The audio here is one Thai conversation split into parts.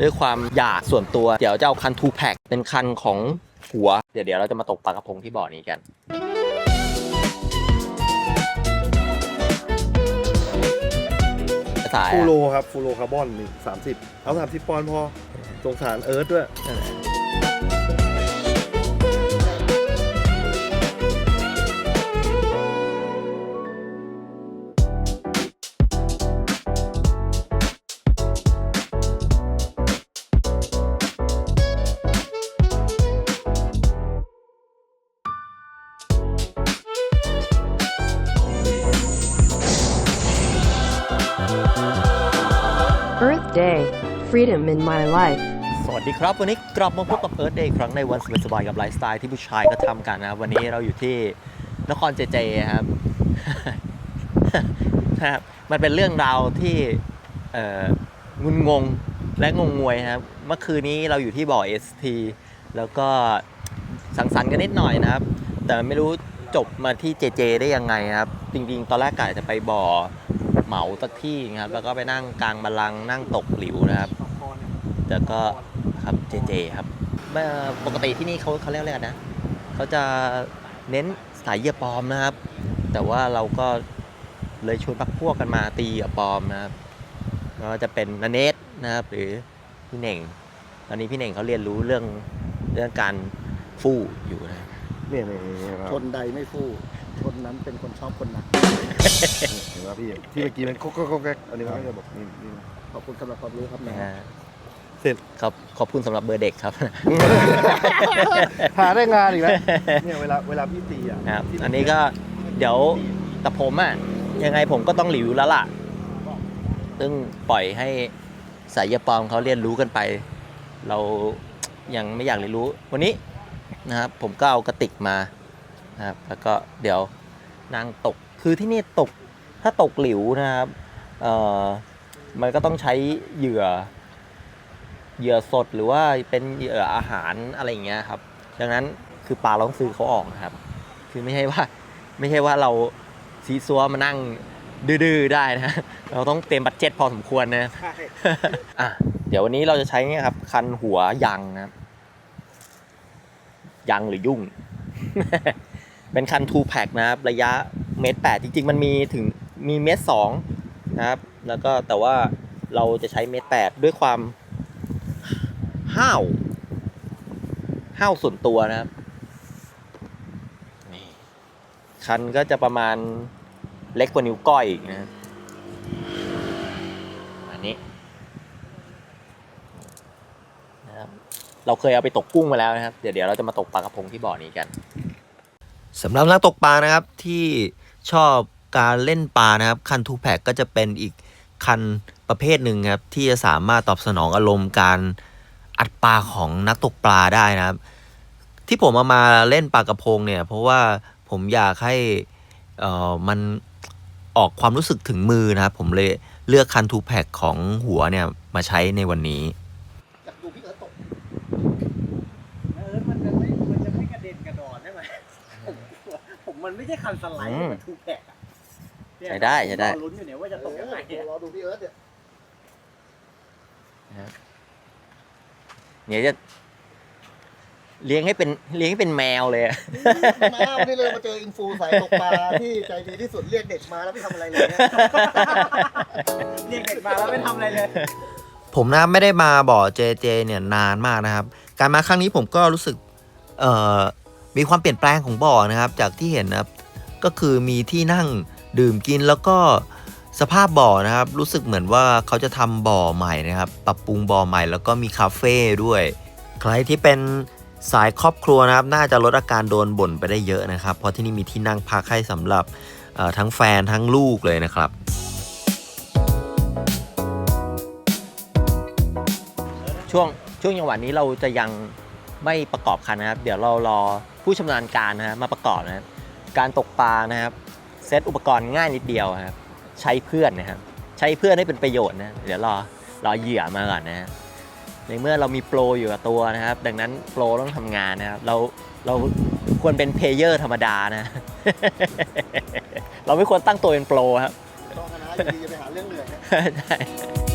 ด้วยความอยากส่วนตัว เดี๋ยวจะเอาคันทูแพ็กเป็นคันของหัว เดี๋ยวเดี๋ยวเราจะมาตกปลากระพงที่บ่อนี้กันสายฟูโรครับฟูโรคาร์บอนนี่สามสิบเอาสามสิบปอนด์พอสงสารเอิร์ธด้วย Freedom in My Life สวัสดีครับ วันนี้กลับมาพบกับเอิร์ธเดย์ครั้งในวันสบายๆกับไลฟ์สไตล์ที่ผู้ชายก็ทำกันนะครับวันนี้เราอยู่ที่นครเจเจครับนะครับมันเป็นเรื่องราวที่งุนงงและงงงวยนะครับเมื่อคืนนี้เราอยู่ที่บ่อ ST แล้วก็สังสรรค์กันนิดหน่อยนะครับ แต่ไม่รู้จบมาที่เจเจได้ยังไงครับ จริงๆ ตอนแรกกะจะไปบ่อ เหมาสักที่นะครับ แล้วก็ไปนั่งกลางบัลลังก์นั่งตกหลิวนะครับแต่ก็ครับเจเจครับเมื่อปกติที่นี่เขาเขาเรียกอะไรกันนะเขาจะเน้นสายเหยื่อปลอมนะครับ แต่ว่าเราก็เลยชวนพักพวกกันมาตีเหยื่อปลอมนะครับไม่ว่าจะเป็นนเนตนะครับ หรือพี่เน่ง ตอนนี้พี่เน่งเขาเรียนรู้เรื่องเรื่องการฟู่อยู่นะเนี่ยเนี่ยเนี่ยครับคนใดไม่ฟู่ คนนั้นเป็นคนชอบคนนั้นเห็นไหมพี่ที่เมื่อกี้มันโก๊กโก๊กโก๊กแก๊กอันนี้มันก็จะบอกนี่นี่ขอบคุณสำหรับความรู้ครับนะนะฮะเสร็จขอบขอบคุณสำหรับเบอร์เด็กครับ หาได้งานอีกแล้วเนี่ยเวลาเวลาพี่ตีอะนะครับอันนี้ก็เดี๋ยวแต่ผมอะยังไงผมก็ต้องรีวิวแล้วล่ะ ซึ่งปล่อยให้สายเหยาปลอมเขาเรียนรู้กันไป เรายังไม่อยากเรียนรู้วันนี้นะครับผมก็เอากระติกมา นะครับ แล้วก็เดี๋ยวนั่งตก คือที่นี่ตก ถ้าตกหลิวนะครับ เอ่อ มันก็ต้องใช้เหยื่อ เหยื่อสดหรือว่าเป็นเหยื่ออาหารอะไรอย่างเงี้ยครับ ดังนั้นคือปลาเราต้องซื้อเขาออกนะครับ คือไม่ใช่ว่า ไม่ใช่ว่าเราซีซัวมานั่งดื้อๆได้นะ เราต้องเตรียมบัตเจ็ตพอสมควรนะอะเดี๋ยววันนี้เราจะใช้เนี่ยครับ คันหัวยังนะครับยังหรือยุ่ง เป็นคันทูแพ็กนะครับ ระยะเมตรแปดจริง ๆ มันมีถึงมีเมตรสองนะครับ แล้วก็แต่ว่าเราจะใช้เมตรแปดด้วยความห้าวห้าวส่วนตัวนะครับนี่คันก็จะประมาณเล็กกว่านิ้วก้อยอีกนะอันนี้นะครับ เราเคยเอาไปตกกุ้งมาแล้วนะครับ เดี๋ยวเดี๋ยวเราจะมาตกปลากระพงที่บ่อนี้กัน สำหรับนักตกปลานะครับที่ชอบการเล่นปลานะครับ คันทูแพกก็จะเป็นอีกคันประเภทหนึ่งครับที่จะสามารถตอบสนองอารมณ์การอัดปลาของนักตกปลาได้นะครับ ที่ผมเอามาเล่นปลากระพงเนี่ย เพราะว่าผมอยากให้เอ่อมันออกความรู้สึกถึงมือนะครับ ผมเลยเลือกคันทูแพกของหัวเนี่ยมาใช้ในวันนี้ อยากดูพี่เอิร์ธตก เออมันจะไม่ มันจะไม่กระเด็นกระดอนได้ไหมผมผมมัน ไม่ใช่คันสไลด์อืมมันถูกแตกอะเนี่ยใช้ได้ใช้ได้ รอลุ้นอยู่เนี่ยว่าจะตกยังไงเนี่ยรอดูพี่เอิร์ธเนี่ยเนี่ยจะเลี้ยงให้เป็นเลี้ยงให้เป็นแมวเลยอะมาวันนี้เลยมาเจออินฟูสายตกปลาที่ใจดีที่สุดเรียกเด็กมาแล้วไม่ทำอะไรเลยเนี่ยเรียกเด็กมาแล้วไม่ทำอะไรเลย ผมนะไม่ได้มาบ่อเจเจเนี่ยนานมากนะครับ การมาครั้งนี้ผมก็รู้สึกเอ่อมีความเปลี่ยนแปลงของบ่อนะครับ จากที่เห็นนะครับ ก็คือมีที่นั่งดื่มกินแล้วก็สภาพบ่อนะครับ รู้สึกเหมือนว่าเขาจะทำบ่อใหม่นะครับ ปรับปรุงบ่อใหม่แล้วก็มีคาเฟ่ด้วย ใครที่เป็นสายครอบครัวนะครับ น่าจะลดอาการโดนบ่นไปได้เยอะนะครับ เพราะที่นี่มีที่นั่งพักให้สำหรับทั้งแฟนทั้งลูกเลยนะครับช่วงช่วงจังหวะนี้เราจะยังไม่ประกอบคันนะครับ เดี๋ยวเรารอผู้ชำนาญการนะฮะมาประกอบนะครับ การตกปลานะครับ เซตอุปกรณ์ง่ายนิดเดียวครับ ใช้เพื่อนนะครับ ใช้เพื่อนให้เป็นประโยชน์นะ เดี๋ยวรอรอเหยื่อมาก่อนนะฮะในเมื่อเรามีโปรอยู่กับตัวนะครับ ดังนั้นโปรต้องทำงานนะครับ เราเราควรเป็นเพลเยอร์ธรรมดานะ เราไม่ควรตั้งตัวเป็นโปรครับต้องนะอยู่ดีจะไปหาเรื่องเหนื่อย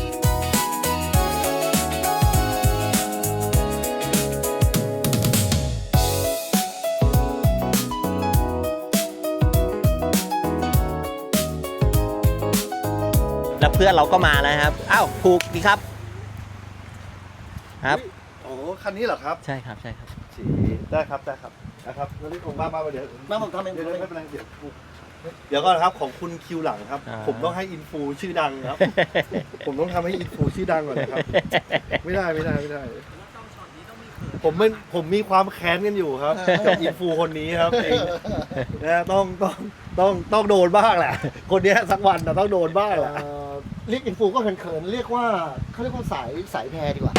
เพื่อนเราก็มาแล้วครับ อ้าวผูกดีครับ ครับ โอ้คันนี้เหรอครับใช่ครับ ใช่ครับ ฉีได้ครับได้ครับนะครับแล้วนี่ผมมามาเดี๋ยวแม่ผมทำเองเดี๋ยวไม่เป็นไรเดี๋ยวเดี๋ยวก่อนครับของคุณคิวหลังครับ อ่า ผมต้องให้อินฟูชื่อดังครับ ผมต้องทำให้อินฟูชื่อดังก่อนนะครับ ไม่ได้ไม่ได้ไม่ได้ ผมมันผมมีความแค้นกันอยู่ครับกับอินฟูคนนี้ครับจริงนะต้องต้องต้องต้องโดนบ้างแหละ คนเนี้ยสักวันนะต้องโดนบ้างแหละ เอ่อเรียกอินฟูก็เขินๆ เรียกว่าเขาเรียกว่าสายสายแพรดีกว่า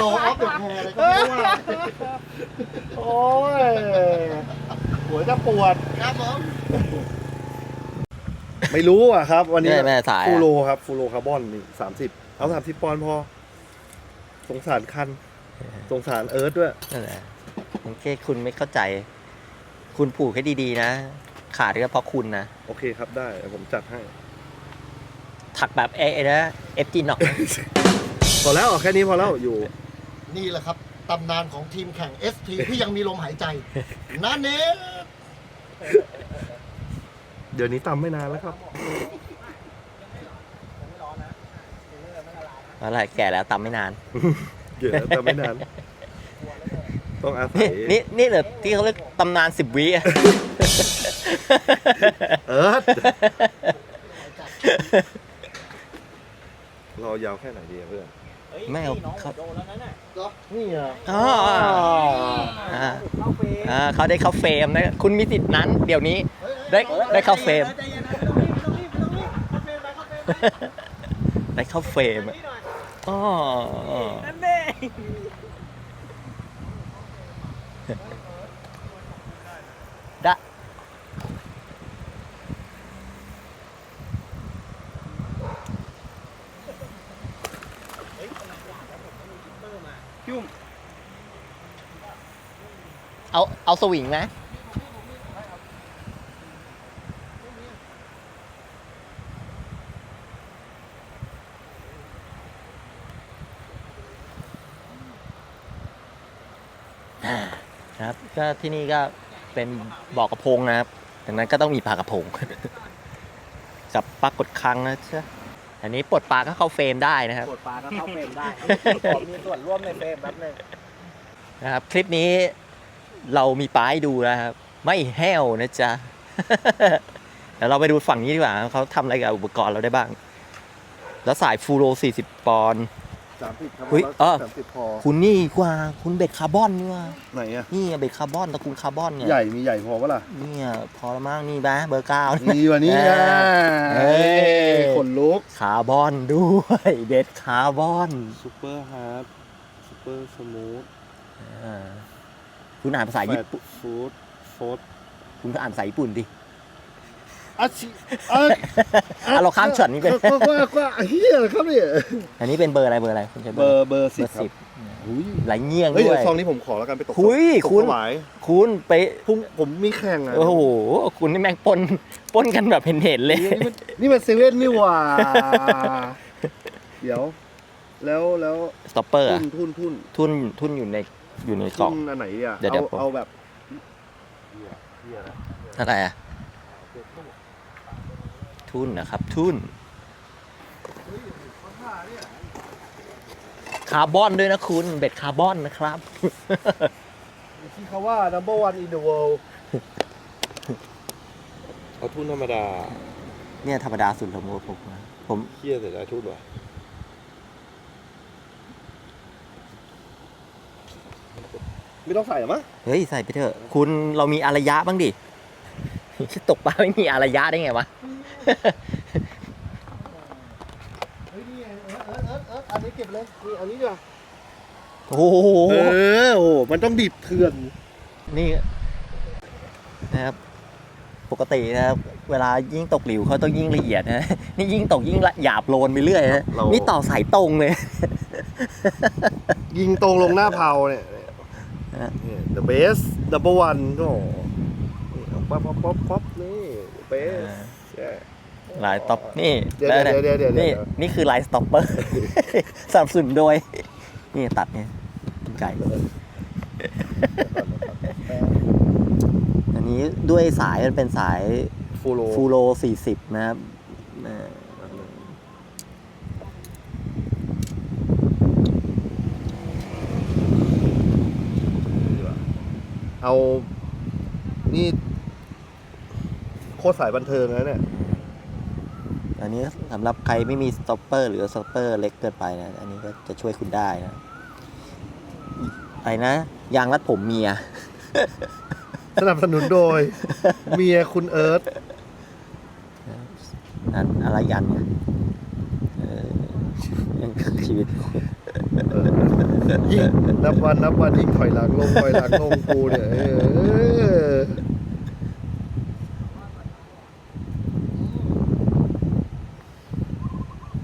โลออฟเดอะแพรอะไรก็ไม่รู้ว่าโอ้ยหัวจะปวดครับผมไม่รู้อะครับ วันนี้แม่แม่สายอะ ฟูโรครับฟูโรคาร์บอนนี่สามสิบเอาสามสิบปอนด์พอ สงสารคัน สงสารเอิร์ธด้วย นั่นแหละโอเคคุณไม่เข้าใจ คุณผูกให้ดีๆนะ ขาดก็เพราะคุณนะ โอเคครับได้เดี๋ยวผมจัดให้ ถักแบบเอนะเอฟจีหนอกพอแล้วแค่นี้พอแล้วอยู่ นี่แหละครับตำนานของทีมแข่ง ST ที่ยังมีลมหายใจนั่นเองเดี๋ยวนี้ตำไม่นานแล้วครับอะไรแก่แล้วตำไม่นานเดี๋ยวตำไม่นาน ต้องอาศันี่ยนี่นี่เหรอที่เขาเรียกตำนานสิบวิอะเอิร์ธ รอยาวแค่ไหนดีอะเพื่อนไม่เอาน้องเขา โดนแล้วนั่นน่ะนี่อะอ๋ออ่าเข้าเฟรมอ่าเขาได้เข้าเฟรมนะคุณมีสิทธินั้น เดี๋ยวนี้ ได้ได้เข้าเฟรม ใจย็นนะไม่ต้องรีบไม่ต้องรีบไม่ต้องรีบเข้าเฟรมไปเข้าเฟรมไปได้เข้าเฟรมอะนี่หน่อยอ๋อ นั่นเองได้ เอาเอาสวิงไหมอ่าครับก็ที่นี่ก็เป็นบ่อกระพงนะครับดังนั้นก็ต้องมีปลากระพงกับปลากดคังนะใช่อันนี้ปลดปลาก็เข้าเฟรมได้นะครับกดปลาก็เข้าเฟรมได้ขอมีส่วนร่วมในเฟรมแป๊บนึงนะครับ คลิปนี้ เรามีปลาให้ดูนะครับ ไม่แห้วนะจ๊ะเดี๋ยวเราไปดูฝั่งนี้ดีกว่าเขาทำอะไรกับอุปกรณ์เราได้บ้าง แล้วสายฟูโร 40 ปอนด์สามสิบครับอุ๊ยอ้อสามสิบพอคุณนี่กว่าคุณเบ็ดคาร์บอนนี่ว่าไหนอะนี่เบ็ดคาร์บอนตระกูลคาร์บอนเนี่ยใหญ่มีใหญ่พอปะล่ะเนี่ยพอละมั้งนี่บ้าเบอร์เก้านี่วันนี้อะเฮ้ยขนลุกคาร์บอนด้วยเบ็ดคาร์บอนซูเปอร์ฮาร์ดซูเปอร์สมูทอ่า คุณอ่านภาษาญี่ปุ่นฟูดโฟดคุณก็อ่านภาษาญี่ปุ่นดิอาชิอะอะเราข้ามช็อตนี้ไป ก็ก็ก็เฮียครับเนี่ยอันนี้เป็นเบอร์อะไรเบอร์อะไรคุณใช้เบอร์เบอร์เบสิอบร์ครัสิบบหุยไหลเงี้ยงเฮ้ยด้เดี๋วยยวซองนี้ผมขอแล้วกันไปตกหุยตกคุณ ถวายคุณไปพรุ่งผมมีแข่งอะโอ้โหคุณนี่แม่งปนปนกันแบบเห็นเห็นๆเลย นี่มันนี่มันเซเว่นนี่หว่า เดี๋ยว แล้วแล้วสต็อปเปอร์ทุนทุนทุนทุนทุนอยู่ใน อยู่ในกล่องทุนอันไหนอะเดี๋ยวเดี๋เอายวผม เอาแบบอะไรอะทุนนะครับ ทุนคาร์บอนด้วยนะคุณ เบ็ดคาร์บอนนะครับ ที่เขาว่า number one in the world เอาทุนธรรมดาเนี่ยธรรมดาสุดสมมติผมนะผม เคี่ยเสร็จแล้วทุนวะ ไม่ต้องใส่หรอมั้งเฮ้ยใส่ไปเถอะ คุณเรามีอารยะบ้างดิตกปลาไม่มีอารยะได้ไงวะเฮ้ยนี่ไงเอิร์ธเอิร์ธเอิร์ธเอิร์ธอันนี้เก็บเลยนี่อันนี้ดีกว่าโอ้โหเออโอ้มันต้องดิบเถื่อนนี่นะครับ ปกตินะครับเวลายิ่งตกหลิวเขาต้องยิ่งละเอียดนะนี่ยิ่งตกยิ่งละหยาบโลนไปเรื่อยนะเรานี่ต่อสายตรงเลย ยิงตรงลงหน้าเผาเนี่ย ฮะนี่ the best number one โอ้โหนี่เอาป๊อปป๊อปป๊อปป๊อปนี่ the best แย่ลายต็อปนี่เดี๋ยวเดี๋ยวเดี๋ยวเดี๋ยวเดี๋ยวนี่นี่คือลายสต็อปเปอร์ สนับสนุนโดย นี่ตัดเนี่ยไก่อันนี้ด้วยสายมันเป็นสายฟูโรฟูโร40 นะครับเอ่อ เอา นี่ โคตรสายบันเทิงนะเนี่ย อันนี้สำหรับใครไม่มีสต็อปเปอร์หรือสต็อปเปอร์เล็กเกินไปนะ อันนี้ก็จะช่วยคุณได้นะไอ้นะ ยางรัดผมเมีย สนับสนุนโดย เมียคุณเอิร์ธอันอะไรยันเนี่ยเออชีวิตเออ ยิ่งนับวันนับวันยิ่งถอยหลังลงถอยหลังลงกูเนี่ยเออ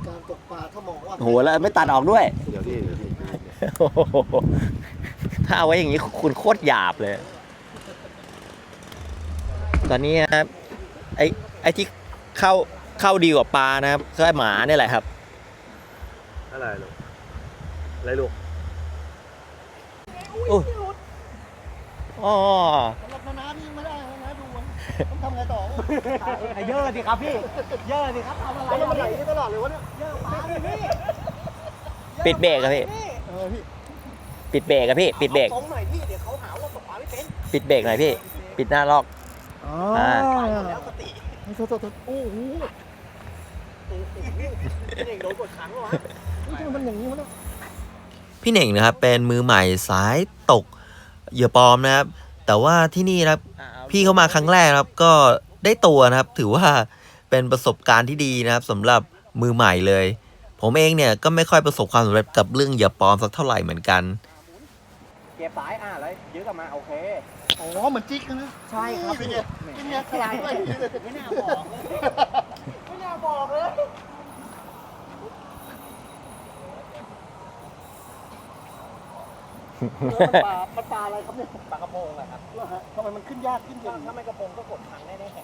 การตกปลาถ้ามองว่าโหแล้วไม่ตัดออกด้วย เดี๋ยวดิเดี๋ยวดิโอ้โหถ้าเอาไว้อย่างนี้คุณโคตรหยาบเลย ตอนนี้นะครับ ไอ้ไอ้ที่เข้าเข้าดีกว่าปลานะครับก็หมาเนี่ยแหละครับ อะไรลูกอะไรลูกอ๋อสำหรับนานานี่ไม่ได้นะนะดูมันต้องทำไงต่อเยอะสิครับพี่ เยอะสิครับทำอะไรแล้วมันไหลอะนี่ตลอดเลยวะเนี่ยเยอะปลาดิพี่ปิดเบรกครับพี่เออพี่ปิดเบรกครับพี่ ปิดเบรกตรงหน่อยพี่เดี๋ยวเขาหาว่าตกปลาไม่เป็นปิดเบรกหน่อยพี่ ปิดหน้าลอกอ๋ออ่าแล้วสติโทษโทษโทษโอ้โหเด็กโดนกดขังเหรอวะนี่ทำไมมันอย่างนี้วะเนี่ย พี่เหน่งนะครับเป็นมือใหม่สายตกเหยื่อปลอมนะครับ แต่ว่าที่นี่นะครับพี่เขามาครั้งแรกนะครับก็ได้ตัวนะครับ ถือว่าเป็นประสบการณ์ที่ดีนะครับสำหรับมือใหม่เลย ผมเองเนี่ยก็ไม่ค่อยประสบความสำเร็จกับเรื่องเหยื่อปลอมสักเท่าไหร่เหมือนกันเก็บสายอะแล้วยื้อกลับมาโอเคอ๋อเหมือนจิ๊กนะใช่ครับเป็นพี่ไงเป็นไงขลาดด้วยเลยไม่น่าบอกเลยไม่น่าบอกเลย มันปลามันปลาอะไรครับเนี่ยปลากระพงอะครับเหรอฮะทำไมมันขึ้นยากขึ้นจัถ้างถ้าไม่กระพงก็กดขังแน่ๆ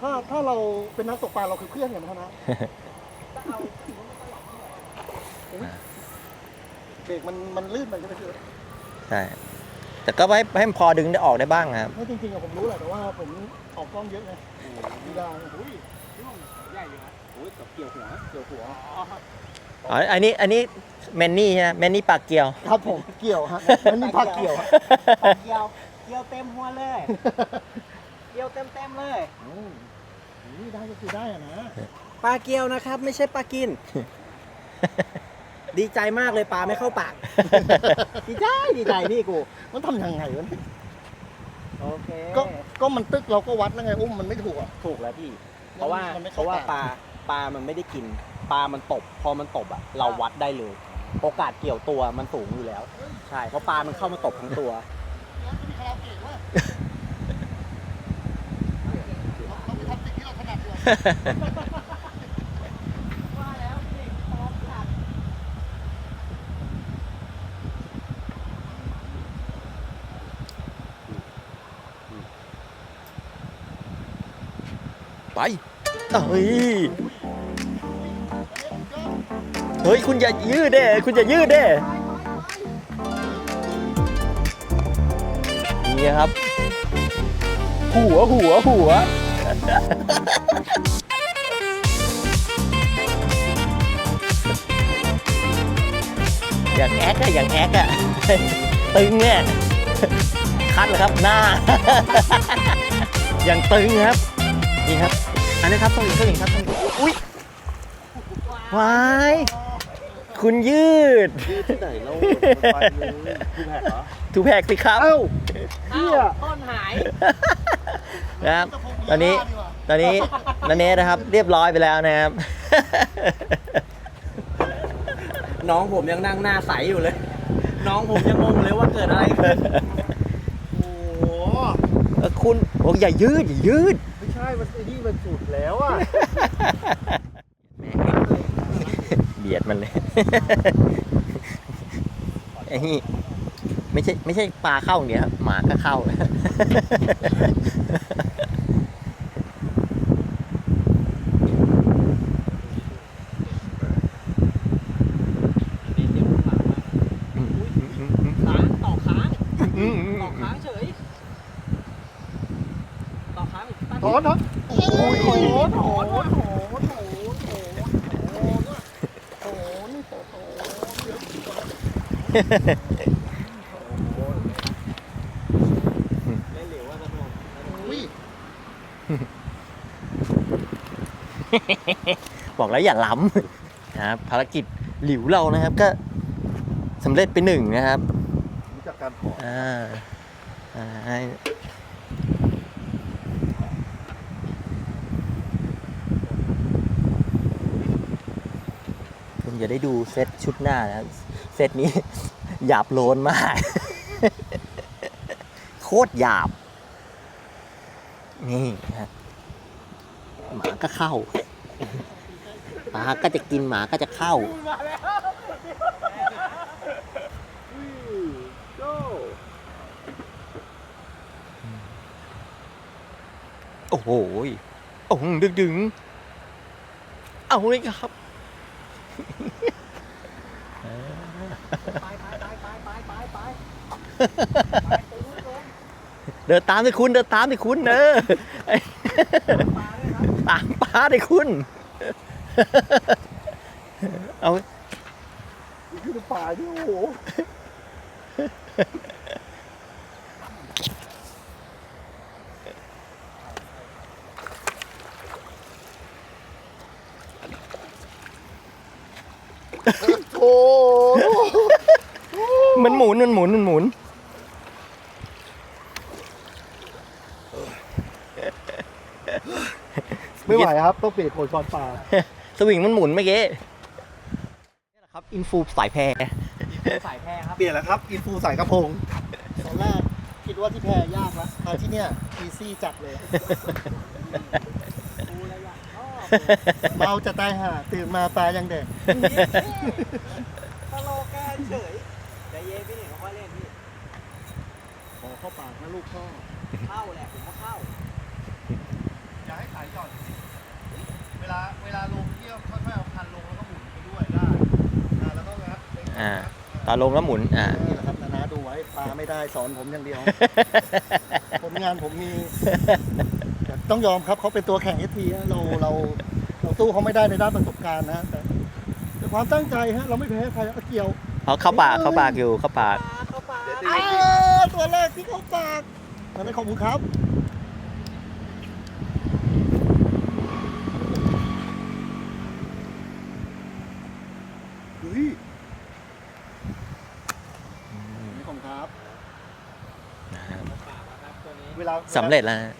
ถ้าถ้าเราเป็นนักตกปลาเราคือเพื่อนกันนะนะเบรกมันมันลื่นไปใช่ไหมพี่ใช่ แต่ก็ให้ให้มันพอดึงได้ออกได้บ้างนะครับไม่จริงๆอะผมรู้แหละแต่ว่าผมออกกล้องเยอะไงดีดาอุ้ย ใหญ่เลยนะโอ้ยกับเกี่ยวหัวเกี่ยวหัวอ๋ออันนี้อันนี้แมนนี่ใช่ไหมแมนนี่ปากเกียว ครับผมเกี่ยวฮะมันมีผักเกี่ยวปลาเกี่ยวเกี่ยวเต็มหัวเลย เกี่ยวเต็มเต็มๆเลยอืมนี่ได้ก็คือได้อะนะปลาเกียวนะครับ ไม่ใช่ปลากิน ดีใจมากเลยปลาไม่เข้าปาก ดีใจดีใจพี่กูมันทำยังไงวะเนี่ยโอเคก็ก็มันตึกเราก็วัดแล้วไงอุ้มมันไม่ถูกอะถูกแล้วพี่ เพราะว่ามันไม่เพเข้าราะว่าปากปลาปลามันไม่ได้กิน ปลามันตบ พอมันตบอะ เราวัดได้เลย โอกาสเกี่ยวตัวมันสูงอยู่แล้ว ใช่ เพราะปลามันเข้ามาตบทั้งตัวแล้วก็มีคาราโอเกะว่าเราไปทำสิ่งที่เราถนัดดีกว่า เฮ้ยเฮ้ย คุณอย่ายืดเด้คุณอย่ายืดเด้นี่ครับ หัวหัวหัวอย่างแอคอะอย่างแอคอะตึงเนี่ยคัดเลยครับหน้า อย่างตึงครับ นี่ครับ อันนี้ครับต้องอีกต้องอีกครับต้องอีกอุ้ยวายคุณยืดที่ไหนเราไปเลยคือแผกเหรอถูกแพกสิครับ เอ้าเฮียต้นหาย นะครับ ตอนนี้ ตอนนี้นันเนสนะครับ เรียบร้อยไปแล้วนะครับ น้องผมยังนั่งหน้าใสอยู่เลย น้องผมยังงงเลยว่าเกิดอะไรขึ้นโอ้โห เออคุณโอ้อย่ายืดอย่ายืดไม่ใช่มันไอ้นี่มันสุดแล้วอะเบียดมันเลย ไอ้นี่ไม่ใช่ไม่ใช่ปลาเข้าอย่างเดียวหมาก็เข้า ค้างต่อค้างต่อค้างเฉย ต่อค้างตั้ง ถอนถอนโอ้ยถอนถอนถอนถอนถอนถอนถอน อุ้ย บอกแล้วอย่าล้ำนะครับภารกิจหลิวเรานะครับก็สำเร็จไปหนึ่งนะครับรู้จักการขออ่าอ่าให้คุณจะได้ดูเซตชุดหน้านะครับ เซตนี้ หยาบโลนมาก โคตรหยาบ นี่นะหมาก็เข้าหมาก็จะกินหมาก็จะเข้าโอ้โหโอ้โหดึงดึง เอาเลยครับ เดินตามสิคุณเดินตามสิคุณเออตามป้าดิคุณ เอาขึ้นป่าที่โอ้โหโอ้มันหมุนมันหมุนมันหมุน ไม่ไหวครับ ต้องเปลี่ยนโคนช้อนปลาสวิงมันหมุนเมื่อกี้นี่แหละครับอินฟูสายแพรสายแพร่ครับเปลี่ยนแล้วครับอินฟูใส่กระพงตอนแรกคิดว่าที่แพรยากละมาที่เนี่ยอีซี่จัดเลยเมาจะตายห่าตื่นมาปลายังเด็กสโลแกนเฉยใจเย็นพี่หนึ่งค่อยเล่นพี่ขอเข้าปากนะลูกพ่อเข้าแหละผมก็เข้า อยากให้ขายหย่อน เวลาเวลาลงเที่ยวค่อยๆเอาคันลงแล้วก็หมุนไปด้วยได้อ่าแล้วก็งัดเล็กๆอ่างัดตอนลงแล้วหมุนอ่า นี่แหละครับนานาดูไว้ปลาไม่ได้สอนผมอย่างเดียวผลงานผมมีแต่ต้องยอมครับเขาเป็นตัวแข่งเอทีเราเราเราสู้เขาไม่ได้ในด้านประสบการณ์นะแต่แต่ความตั้งใจฮะเราไม่แพ้ใครเอาเกี่ยวเอาเข้าปากเข้าปากอยู่เข้าปากเข้าปลาอ้าตัวแรกที่เขาปากอันนั้นขอบคุณครับ เฮ้ยนี่ของครับ เวลาสำเร็จแล้วนะ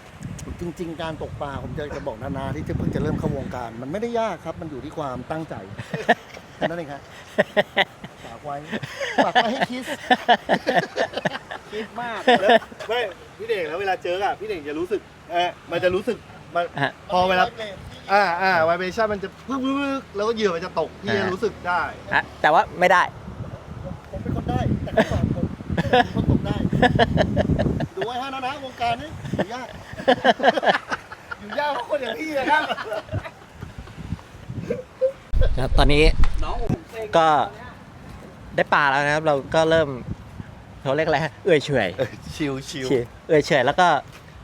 จริง ๆ การตกปลาผมจะจะบอกนานาที่จะเพิ่งจะเริ่มเข้าวงการ มันไม่ได้ยากครับ มันอยู่ที่ความตั้งใจแค่นั้นเองครับฝากไว้ฝากไว้ให้คิดคิดมากแล้วไม่พี่เด่งแล้วเวลาเจออะพี่เด่งจะรู้สึกเออมันจะรู้สึกมันอะพอเวลาอ่าอ่าไวเบชั่นมันจะพึ่งพึ่งพึ่งแล้วก็เหยื่อมันจะตกพี่จะรู้สึกได้ อะแต่ว่าไม่ได้ ผมเป็นคนได้ แต่เขาสอนผมผมตกได้ ดูไว้ฮะนะนะวงการนี้อยู่ยาก อยู่ยากเพราะคนอย่างพี่นะครับ ครับตอนนี้น้องผมเซ็งก็ได้ปลาแล้วนะครับ เราก็เริ่มเขาเรียกอะไรฮะเอื่อยเฉอย ชิวชิวเอื่อยเฉอยแล้วก็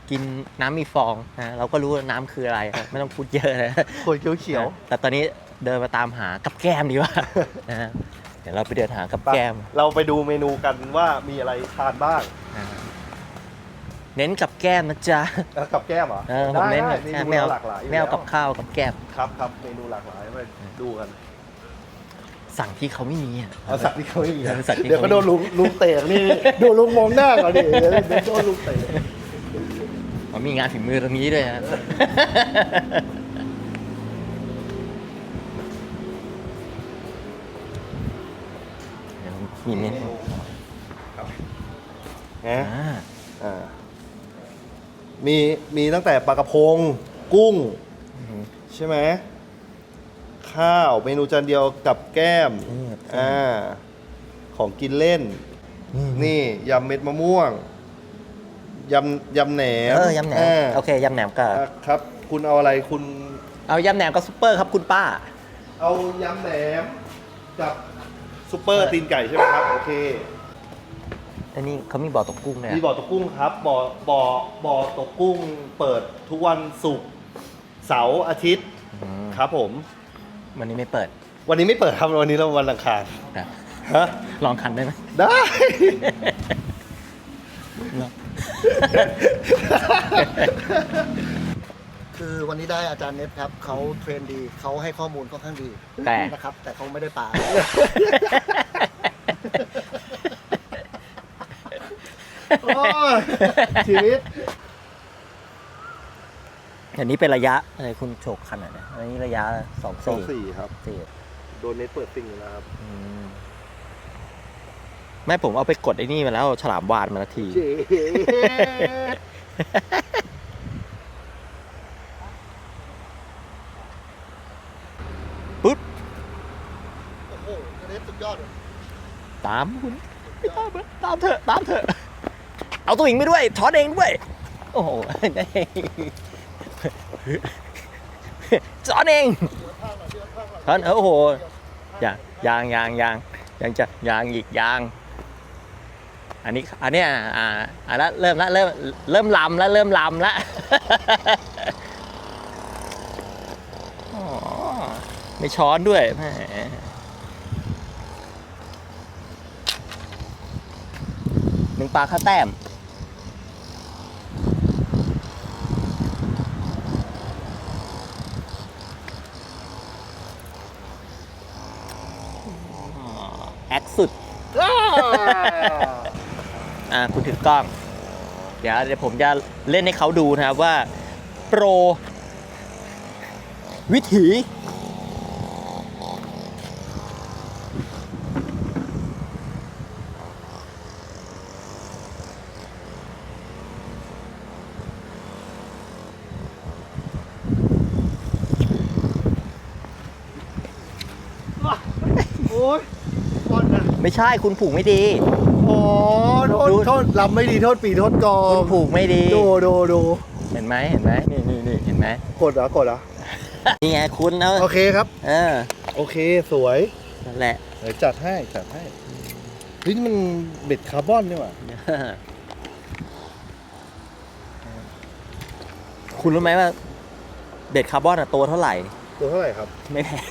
กินน้ำมีฟองนะเราก็รู้ว่าน้ำคืออะไรครับไม่ต้องพูดเยอะนะคนเขียวเขียวแต่ตอนนี้เดินมาตามหากับแก้มดีกว่านะฮะเดี๋ยวเราไปเดินหากับแก้ม เราไปดูเมนูกันว่ามีอะไรทานบ้าง อ่า เน้นกับแก้มนะจ๊ะเอ่อกับแก้มเหรอเออผมเน้นได้กับได้แก้มเมไม่นูเอาหลากหลายอยู่ไม่เอาแล้วกับข้าวกับแก้มครับครับเมนูหลากหลายไปดูกันสั่งที่เขาไม่มีอะเอาสัตว์ที่เขาไม่มีเออสัตว์ที่เดี๋ยวเขาก็ไม่มีโดนลุงลุงเตะนี่โดนลุงมองหน้าก่อนดิเดี๋ยวเดี๋ยวโดนลุงเตะมันมีงานฝีมือตรงนี้ด้วยฮะ เดี๋ยวมีเน้นนะ อ่าอ่า มีมีตั้งแต่ปลากระพง กุ้งอืมใช่ไหมข้าวเมนูจานเดียวกับแก้มอืม อ่าของกินเล่น นี่ยำเม็ดมะม่วงยำยำแหนมเออยำแหนมอ่าโอเคยำแหนมกับอะครับ คุณเอาอะไรคุณ เอายำแหนมกับซุปเปอร์ครับคุณป้า เอายำแหนมกับซุปเปอร์ตีนไก่ใช่ไหมครับ โอเค อันนี้เขามีบ่อตกกุ้งเนี่ยมีบ่อตกกุ้งครับบ่อบ่อบ่อตกกุ้งเปิดทุกวันศุกร์เสาร์อาทิตย์อืมครับผม วันนี้ไม่เปิดวันนี้ไม่เปิดครับวันนี้เราวันอังคารนะฮะลองคันได้ไหม ได้ คือวันนี้ได้อาจารย์เนฟครับเขาเทรนดีเขาให้ข้อมูลค่อนข้างดีแต่ นะครับ แต่เขาไม่ได้ปลา โอ้ย ชีวิตอันนี้เป็นระยะอะไรคุณโฉกคันไหนเนี่ยอันนี้ระยะสองสองสี่สี่ครับ สี่โดนเน็ตเปิดติ่งอยู่แล้วครับอืมไม่ผมเอาไปกดไอ้นี่มาแล้ว ฉลามวานมาละที เจ๊ปุ๊บ โอ้โหเนฟสุดยอดเลยตามคุณตามตามเถอะตามเถอะ เอาตัวเองไปด้วยช้อนเองด้วย โอ้โหได้ช้อนเองช้อนเออโอ้โหยางยางยางยางยังจะยางอีกยางอันนี้อันเนี้ยอ่าอ่าแล้วเริ่มละเริ่มเริ่มลำแล้วเริ่มลำละอ๋อไม่ช้อนด้วยแหมหนึ่งปลาข้าวแต้ม แอคสุด อ่าคุณถือกล้อง เดี๋ยวเดี๋ยวผมจะเล่นให้เขาดูนะครับว่า โปร วิถี โอ้ยก่อนนะไม่ใช่คุณผูกไม่ดี อ๋อโทษดูโทษลำไม่ดีโทษปีโทษกอคุณงผูกไม่ดี ดูดูดูเห็นไหมเห็นไหมนี่นี่นี่เห็นไหมกดเหรอกดเหรอนี่ไงคุณเอาโอเคครับ เออโอเคสวยนั่นแหละ เดี๋ยวจัดให้จัดให้เฮ้ยนี่มันเบ็ดคาร์บอนนี่หว่า คุณรู้ไหมว่า เบ็ดคาร์บอนอะตัวเท่าไหร่ ตัวเท่าไหร่ครับ ไม่แพง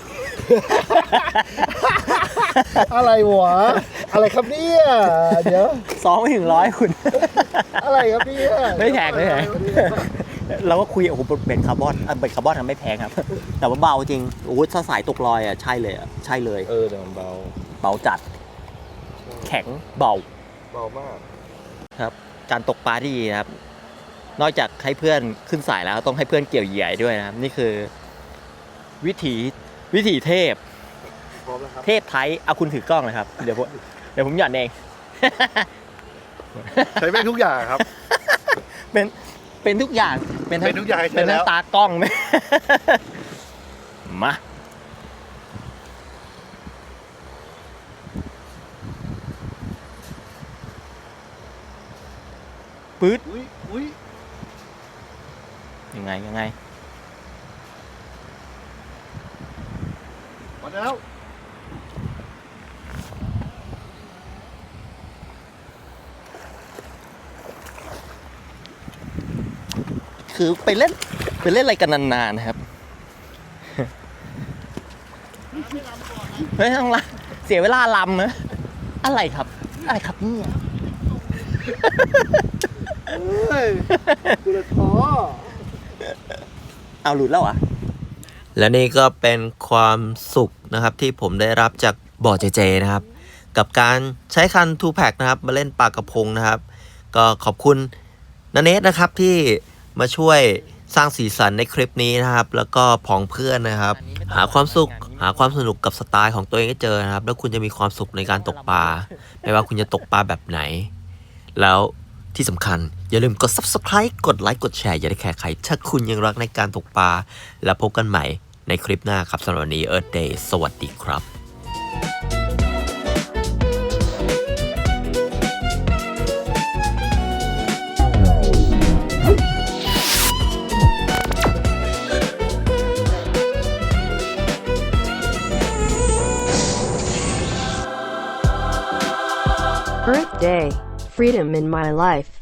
อะไรวะ อะไรครับเนี่ยเดี๋ยวสองไม่ถึงร้อยคุณ อะไรครับเนี่ยไม่แพงไม่แพงเราก็คุยโอ้โหเบ็ดคาร์บอนอะเบ็ดคาร์บอนทำไม่แพงครับ แต่ว่าเบาจริงโอ้โหถ้าสายตกลอยอะใช่เลยอะใช่เลย เออเดี๋ยวมันเบาเบาจัด แข็งเบาเบามากการตกปลาที่ดีนะครับ นอกจากให้เพื่อนขึ้นสายแล้วต้องให้เพื่อนเกี่ยวเหยื่อด้วยนะครับ นี่คือ วิถีวิถีเทพ พร้อมแล้วครับ เทพไทยเอาคุณถือกล้องเลยครับ เดี๋ยวผม เดี๋ยวผมหย่อนเอง ใช้เป็นทุกอย่างครับ เป็นเป็นทุกอย่างเป็นทั้งเป็นทุกอย่างให้ใช้เป็นทั้งแล้วตากล้องไหม มาปื๊ดอุ้ยอุ้ยยังไงยังไง มาแล้ว คือไปเล่นไปเล่นอะไรกันนานๆนะครับไม่ต้องละเสียเวลาลำนะอะไรครับ อะไรครับเนี่ยเฮ้ยกูจะท้อเอาหลุดแล้วอะและนี่ก็เป็นความสุขนะครับที่ผมได้รับจากบ่อเจเจนะครับ กับการใช้คันทูแพ k นะครับ มาเล่นปลากระพงนะครับ ก็ขอบคุณนันเนสนะครับที่ มาช่วยสร้างสีสันในคลิปนี้นะครับ แล้วก็ผองเพื่อนนะครับ หาความสุข หาความสนุกกับสไตล์ของตัวเองให้เจอนะครับ แล้วคุณจะมีความสุขในการตกปลาไม่ว่าคุณจะตกปลาแบบไหน แล้วที่สำคัญ อย่าลืมกด subscribe กดไลค์กดแชร์อย่าได้แคร์ใครถ้าคุณยังรักในการตกปลาแล้วพบกันใหม่ในคลิปหน้าครับสำหรับวันนี้ Earth Day สวัสดีครับ Day, freedom in my life.